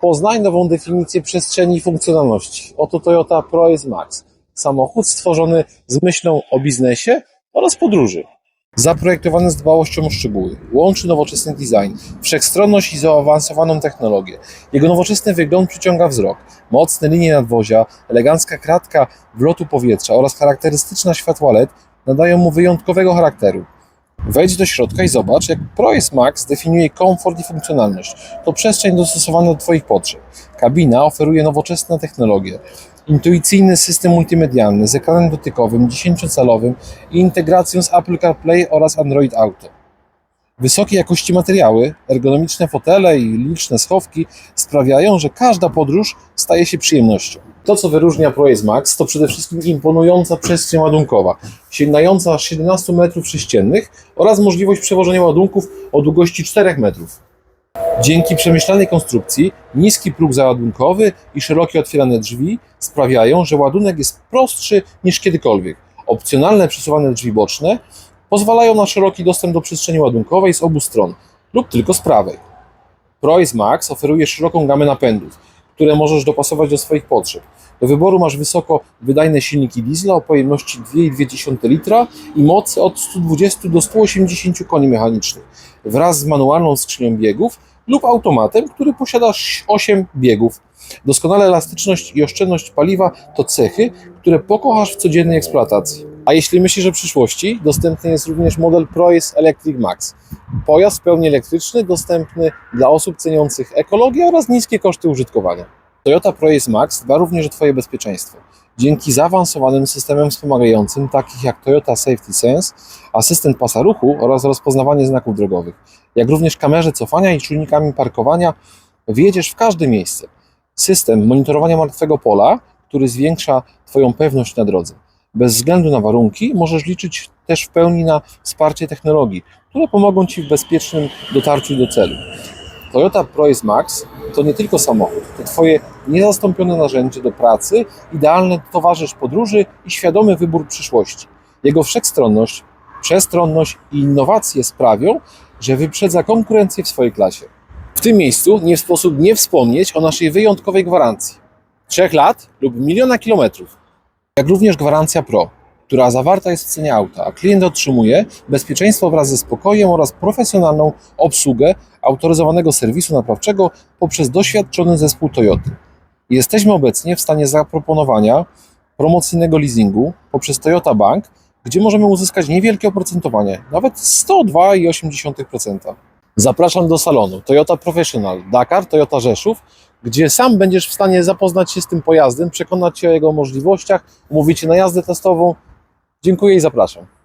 Poznaj nową definicję przestrzeni i funkcjonalności. Oto Toyota ProAce Max. Samochód stworzony z myślą o biznesie oraz podróży. Zaprojektowany z dbałością o szczegóły. Łączy nowoczesny design, wszechstronność i zaawansowaną technologię. Jego nowoczesny wygląd przyciąga wzrok. Mocne linie nadwozia, elegancka kratka wlotu powietrza oraz charakterystyczna światła LED nadają mu wyjątkowego charakteru. Wejdź do środka i zobacz, jak ProAce Max definiuje komfort i funkcjonalność. To przestrzeń dostosowana do Twoich potrzeb. Kabina oferuje nowoczesne technologie. Intuicyjny system multimedialny z ekranem dotykowym 10-calowym i integracją z Apple CarPlay oraz Android Auto. Wysokiej jakości materiały, ergonomiczne fotele i liczne schowki sprawiają, że każda podróż staje się przyjemnością. To, co wyróżnia ProAce Max, to przede wszystkim imponująca przestrzeń ładunkowa, sięgająca aż 17 metrów sześciennych oraz możliwość przewożenia ładunków o długości 4 metrów. Dzięki przemyślanej konstrukcji, niski próg załadunkowy i szerokie otwierane drzwi sprawiają, że ładunek jest prostszy niż kiedykolwiek. Opcjonalne przesuwane drzwi boczne pozwalają na szeroki dostęp do przestrzeni ładunkowej z obu stron lub tylko z prawej. ProAce Max oferuje szeroką gamę napędów, które możesz dopasować do swoich potrzeb. Do wyboru masz wysoko wydajne silniki diesla o pojemności 2,2 litra i mocy od 120 do 180 koni mechanicznych wraz z manualną skrzynią biegów lub automatem, który posiada 8 biegów. Doskonała elastyczność i oszczędność paliwa to cechy, które pokochasz w codziennej eksploatacji. A jeśli myślisz o przyszłości, dostępny jest również model ProAce Electric Max. Pojazd w pełni elektryczny, dostępny dla osób ceniących ekologię oraz niskie koszty użytkowania. Toyota ProAce Max dba również o Twoje bezpieczeństwo. Dzięki zaawansowanym systemom wspomagającym, takich jak Toyota Safety Sense, asystent pasa ruchu oraz rozpoznawanie znaków drogowych, jak również kamerze cofania i czujnikami parkowania, wjedziesz w każde miejsce. System monitorowania martwego pola, który zwiększa Twoją pewność na drodze. Bez względu na warunki możesz liczyć też w pełni na wsparcie technologii, które pomogą Ci w bezpiecznym dotarciu do celu. Toyota ProAce Max to nie tylko samochód, to Twoje niezastąpione narzędzie do pracy, idealny towarzysz podróży i świadomy wybór przyszłości. Jego wszechstronność, przestronność i innowacje sprawią, że wyprzedza konkurencję w swojej klasie. W tym miejscu nie sposób nie wspomnieć o naszej wyjątkowej gwarancji. Trzech lat lub miliona kilometrów. Jak również gwarancja Pro, która zawarta jest w cenie auta, a klient otrzymuje bezpieczeństwo wraz ze spokojem oraz profesjonalną obsługę autoryzowanego serwisu naprawczego poprzez doświadczony zespół Toyoty. Jesteśmy obecnie w stanie zaproponowania promocyjnego leasingu poprzez Toyota Bank, gdzie możemy uzyskać niewielkie oprocentowanie, nawet 102,8%. Zapraszam do salonu Toyota Professional Dakar, Toyota Rzeszów, gdzie sam będziesz w stanie zapoznać się z tym pojazdem, przekonać się o jego możliwościach, umówić się na jazdę testową. Dziękuję i zapraszam.